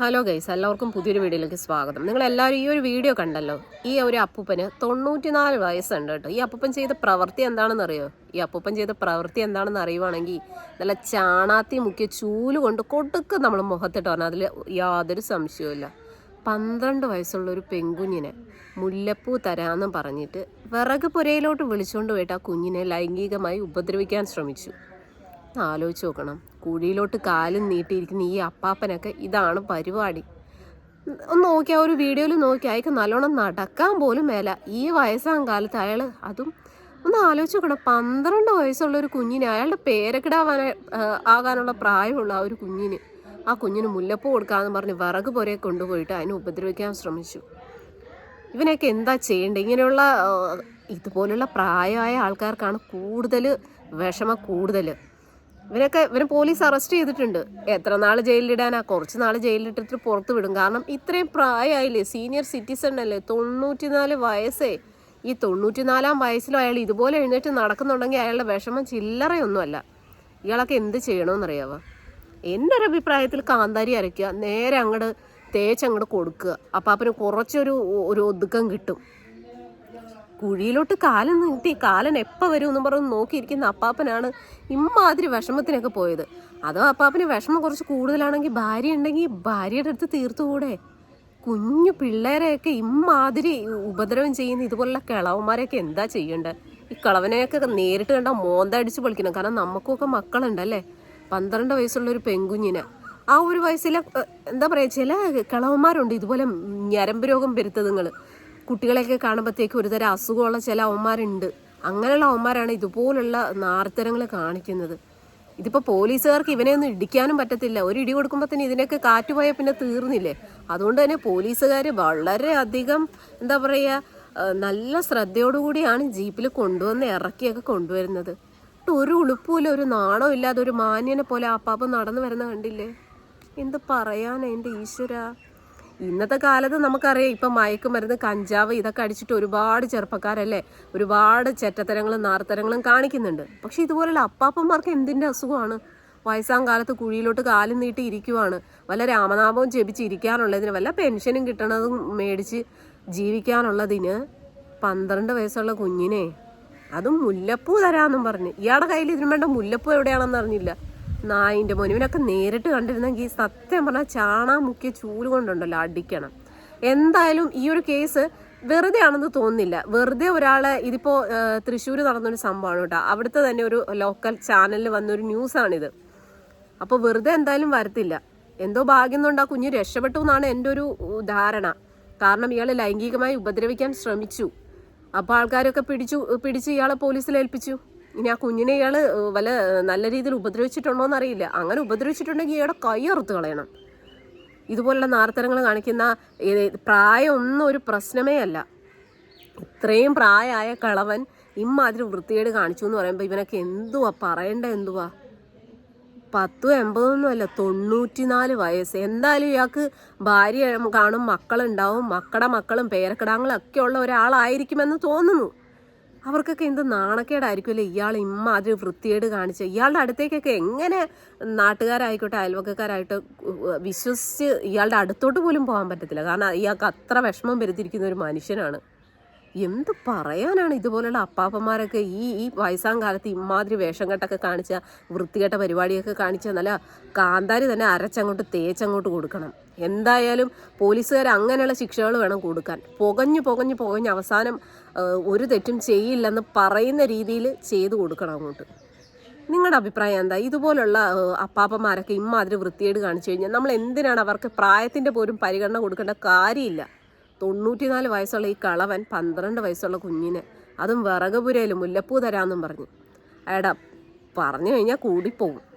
Hello guys എല്ലാവർക്കും പുതിയൊരു വീഡിയോയിലേക്ക് സ്വാഗതം. നിങ്ങൾ എല്ലാവരും ഈ ഒരു വീഡിയോ കണ്ടല്ലോ? ഈ ഒരു അപ്പൂപ്പന് തൊണ്ണൂറ്റിനാല് വയസ്സുണ്ട് കേട്ടോ. ഈ അപ്പൂപ്പൻ ചെയ്ത പ്രവൃത്തി എന്താണെന്ന് അറിയോ ഈ അപ്പൂപ്പൻ ചെയ്ത പ്രവൃത്തി എന്താണെന്ന് അറിയുവാണെങ്കിൽ നല്ല ചാണാത്തി മുക്കിയ ചൂൽ കൊണ്ട് കൊടുക്ക് നമ്മൾ മുഖത്തിട്ട് പറഞ്ഞാൽ അതിൽ യാതൊരു സംശയവുമില്ല പന്ത്രണ്ട് വയസ്സുള്ള ഒരു പെൺകുഞ്ഞിനെ മുല്ലപ്പൂ തരാമെന്ന് പറഞ്ഞിട്ട് വിറക് പുരയിലോട്ട് വിളിച്ചുകൊണ്ട് പോയിട്ട് ആ കുഞ്ഞിനെ ലൈംഗികമായി ഉപദ്രവിക്കാൻ ശ്രമിച്ചു. ആലോചിച്ച് നോക്കണം. കുഴിയിലോട്ട് കാലും നീട്ടിയിരിക്കുന്ന ഈ അപ്പാപ്പനൊക്കെ ഇതാണ് പരിപാടി. ഒന്ന് നോക്കി ആ ഒരു വീഡിയോയിൽ നോക്കി അയാൾക്ക് നല്ലോണം നടക്കാൻ പോലും മേല. ഈ വയസ്സാം കാലത്ത് അയാൾ അതും ഒന്ന് ആലോചിച്ച് നോക്കണം. പന്ത്രണ്ട് വയസ്സുള്ള ഒരു കുഞ്ഞിന് അയാളുടെ പേരക്കിടാവാൻ ആകാനുള്ള പ്രായമുള്ള ആ ഒരു കുഞ്ഞിന് ആ കുഞ്ഞിന് മുല്ലപ്പൂ കൊടുക്കാമെന്ന് പറഞ്ഞ് വിറക് പുരയെ കൊണ്ടുപോയിട്ട് അതിനെ ഉപദ്രവിക്കാൻ ശ്രമിച്ചു. ഇവനൊക്കെ എന്താ ചെയ്യേണ്ടത്? ഇങ്ങനെയുള്ള ഇതുപോലുള്ള പ്രായമായ ആൾക്കാർക്കാണ് കൂടുതൽ വിഷമ കൂടുതൽ ഇവരൊക്കെ ഇവരെ പോലീസ് അറസ്റ്റ് ചെയ്തിട്ടുണ്ട്. എത്ര നാൾ ജയിലിലിടാനാ? കുറച്ച് നാൾ ജയിലിലിട്ടിട്ട് പുറത്ത് വിടും. കാരണം ഇത്രയും പ്രായമായില്ലേ? സീനിയർ സിറ്റിസൺ അല്ലേ? തൊണ്ണൂറ്റിനാല് വയസ്സേ. ഈ തൊണ്ണൂറ്റിനാലാം വയസ്സിലും അയാൾ ഇതുപോലെ എഴുന്നേറ്റ് നടക്കുന്നുണ്ടെങ്കിൽ അയാളുടെ വിഷമം ചില്ലറയൊന്നുമല്ല. ഇയാളൊക്കെ എന്ത് ചെയ്യണമെന്നറിയാവോ എന്റെ ഒരു അഭിപ്രായത്തിൽ കാന്താരി അരയ്ക്കുക നേരെ അങ്ങോട്ട് തേച്ചങ്ങോട്ട് കൊടുക്കുക. അപ്പം അവന് കുറച്ചൊരു ഒരു ഒതുക്കം കിട്ടും. കുഴിയിലോട്ട് കാലം നീട്ടി കാലൻ എപ്പോൾ വരും എന്നും പറഞ്ഞ് നോക്കിയിരിക്കുന്ന അപ്പാപ്പനാണ് ഇമ്മാതിരി വിഷമത്തിനൊക്കെ പോയത്. അതോ അപ്പാപ്പന് വിഷമം കുറച്ച് കൂടുതലാണെങ്കിൽ ഭാര്യ ഉണ്ടെങ്കിൽ ഭാര്യയുടെ അടുത്ത് തീർത്തുകൂടെ? കുഞ്ഞു പിള്ളേരെയൊക്കെ ഇമ്മാതിരി ഉപദ്രവം ചെയ്യുന്ന ഇതുപോലുള്ള കിളവന്മാരെയൊക്കെ എന്താ ചെയ്യേണ്ടത് ഈ കിളവനെയൊക്കെ നേരിട്ട് കണ്ടാൽ മോന്ത അടിച്ച് പൊളിക്കണം. കാരണം നമുക്കൊക്കെ മക്കളുണ്ടല്ലേ? പന്ത്രണ്ട് വയസ്സുള്ള ഒരു പെൺകുഞ്ഞിന്. ആ ഒരു വയസ്സിലെ എന്താ പറയുക ചില കിളവന്മാരുണ്ട്. ഇതുപോലെ ഞരമ്പ് രോഗം വരുത്തതുങ്ങൾ കുട്ടികളെയൊക്കെ കാണുമ്പോഴത്തേക്ക് ഒരുതരം അസുഖമുള്ള ചില അവന്മാരുണ്ട്. അങ്ങനെയുള്ള അവന്മാരാണ് ഇതുപോലുള്ള നാർത്തരങ്ങൾ കാണിക്കുന്നത്. ഇതിപ്പോൾ പോലീസുകാർക്ക് ഇവനെ ഒന്നും ഇടിക്കാനും പറ്റത്തില്ല. ഒരു ഇടി കൊടുക്കുമ്പോൾ തന്നെ ഇതിനൊക്കെ കാറ്റ് പോയാൽ പിന്നെ തീർന്നില്ലേ? അതുകൊണ്ട് തന്നെ പോലീസുകാർ വളരെ അധികം എന്താ പറയുക നല്ല ശ്രദ്ധയോടുകൂടിയാണ് ജീപ്പിൽ കൊണ്ടുവന്ന് ഇറക്കിയൊക്കെ കൊണ്ടുവരുന്നത്. ഒരു ഉളുപ്പുമില്ല ഒരു നാണോ ഇല്ലാതെ ഒരു മാന്യനെ പോലെ അപ്പാപ്പ നടന്നു വരുന്ന കണ്ടില്ലേ? എന്ത് പറയാനാ എന്റെ ഈശ്വര? ഇന്നത്തെ കാലത്ത് നമുക്കറിയാം ഇപ്പം മയക്കുമരുന്ന് കഞ്ചാവ് ഇതൊക്കെ അടിച്ചിട്ട് ഒരുപാട് ചെറുപ്പക്കാരല്ലേ ഒരുപാട് ചെറ്റത്തരങ്ങളും നാർത്തരങ്ങളും കാണിക്കുന്നുണ്ട്. പക്ഷെ ഇതുപോലുള്ള അപ്പാപ്പന്മാർക്ക് എന്തിന്റെ അസുഖമാണ്? വയസ്സാം കാലത്ത് കുഴിയിലോട്ട് കാലും നീട്ടി ഇരിക്കുവാണ്. വല്ല രാമനാമവും ജപിച്ച് വല്ല പെൻഷനും കിട്ടണതും മേടിച്ച് ജീവിക്കാനുള്ളതിന് പന്ത്രണ്ട് വയസ്സുള്ള കുഞ്ഞിനെ അതും മുല്ലപ്പൂ തരാമെന്നും പറഞ്ഞ്. ഇയാളുടെ കയ്യിൽ ഇതിനു വേണ്ട മുല്ലപ്പൂ എവിടെയാണെന്ന് അറിഞ്ഞില്ല. നായിന്റെ മോനുവിനൊക്കെ നേരിട്ട് കണ്ടിരുന്നെങ്കിൽ സത്യം പറഞ്ഞാൽ ചാണാ മുക്കിയ ചൂൽ കൊണ്ടുണ്ടല്ലോ അടിക്കണം. എന്തായാലും ഈ ഒരു കേസ് വെറുതെ ആണെന്ന് തോന്നുന്നില്ല. വെറുതെ ഒരാളെ ഇതിപ്പോൾ തൃശ്ശൂർ നടന്നൊരു സംഭവമാണ് കേട്ടോ. അവിടുത്തെ തന്നെ ഒരു ലോക്കൽ ചാനലിൽ വന്നൊരു ന്യൂസാണിത്. അപ്പോൾ വെറുതെ എന്തായാലും വരത്തില്ല. എന്തോ ഭാഗ്യം കൊണ്ട് ആ കുഞ്ഞ് രക്ഷപ്പെട്ടു എന്നാണ് എന്റെ ഒരു ധാരണ. കാരണം ഇയാളെ ലൈംഗികമായി ഉപദ്രവിക്കാൻ ശ്രമിച്ചു. അപ്പോൾ ആൾക്കാരൊക്കെ പിടിച്ചു പിടിച്ച് ഇയാളെ പോലീസിൽ ഏൽപ്പിച്ചു. ഇനി ആ കുഞ്ഞിനെ ഇയാൾ വല്ല നല്ല രീതിയിൽ ഉപദ്രവിച്ചിട്ടുണ്ടോ എന്നറിയില്ല അങ്ങനെ ഉപദ്രവിച്ചിട്ടുണ്ടെങ്കിൽ ഇയാളെ കൈ കളയണം. ഇതുപോലുള്ള നാർത്തരങ്ങൾ കാണിക്കുന്ന പ്രായമൊന്നും ഒരു പ്രശ്നമേ അല്ല. ഇത്രയും പ്രായമായ കളവൻ ഇമ്മാതിരി വൃത്തികേട് കാണിച്ചു എന്ന് പറയുമ്പോൾ ഇവനൊക്കെ എന്തുവാ പറയണ്ട എന്തുവാ? പത്തും എൺപതൊന്നും അല്ല തൊണ്ണൂറ്റിനാല് വയസ്സ്. എന്തായാലും ഇയാൾക്ക് ഭാര്യ കാണും മക്കളുണ്ടാവും മക്കളുടെ മക്കളും പേരക്കിടാങ്ങളൊക്കെ ഉള്ള ഒരാളായിരിക്കുമെന്ന് തോന്നുന്നു. അവർക്കൊക്കെ എന്ത് നാണക്കേടായിരിക്കുമല്ലേ? ഇയാൾ ഇമ്മാതിരി വൃത്തിയേട് കാണിച്ച് ഇയാളുടെ അടുത്തേക്കൊക്കെ എങ്ങനെ നാട്ടുകാരായിക്കോട്ടെ അയൽവക്കക്കാരായിട്ട് വിശ്വസിച്ച് ഇയാളുടെ അടുത്തോട്ട് പോലും പോകാൻ പറ്റത്തില്ല. കാരണം ഇയാൾക്ക് അത്ര വിഷമം വരുത്തിയിരിക്കുന്ന ഒരു മനുഷ്യനാണ്. എന്ത് പറയാനാണ് ഇതുപോലുള്ള അപ്പാപ്പന്മാരൊക്കെ ഈ ഈ വയസ്സാം കാലത്ത് ഇമാതിരി വേഷം കെട്ടൊക്കെ കാണിച്ച വൃത്തികെട്ട പരിപാടിയൊക്കെ കാണിച്ച നല്ല കാന്താരി തന്നെ അരച്ചങ്ങോട്ട് തേച്ചങ്ങോട്ട് കൊടുക്കണം. എന്തായാലും പോലീസുകാർ അങ്ങനെയുള്ള ശിക്ഷകൾ വേണം കൊടുക്കാൻ. പുകഞ്ഞു പുകഞ്ഞു പുകഞ്ഞ് അവസാനം ഒരു തെറ്റും ചെയ്യില്ലെന്ന് പറയുന്ന രീതിയിൽ ചെയ്തു കൊടുക്കണം അങ്ങോട്ട്. നിങ്ങളുടെ അഭിപ്രായം എന്താ? ഇതുപോലുള്ള അപ്പാപ്പന്മാരൊക്കെ ഇമ്മാതിരി വൃത്തിയേട് കാണിച്ചു കഴിഞ്ഞാൽ നമ്മൾ എന്തിനാണ് അവർക്ക് പ്രായത്തിന്റെ പോലും പരിഗണന കൊടുക്കേണ്ട കാര്യമില്ല. തൊണ്ണൂറ്റിനാല് വയസ്സുള്ള ഈ കളവൻ പന്ത്രണ്ട് വയസ്സുള്ള കുഞ്ഞിന് അതും വിറകുപുരയിൽ മുല്ലപ്പൂ തരാമെന്നും പറഞ്ഞു. അയാടാ പറഞ്ഞു കഴിഞ്ഞാൽ കൂടിപ്പോവും.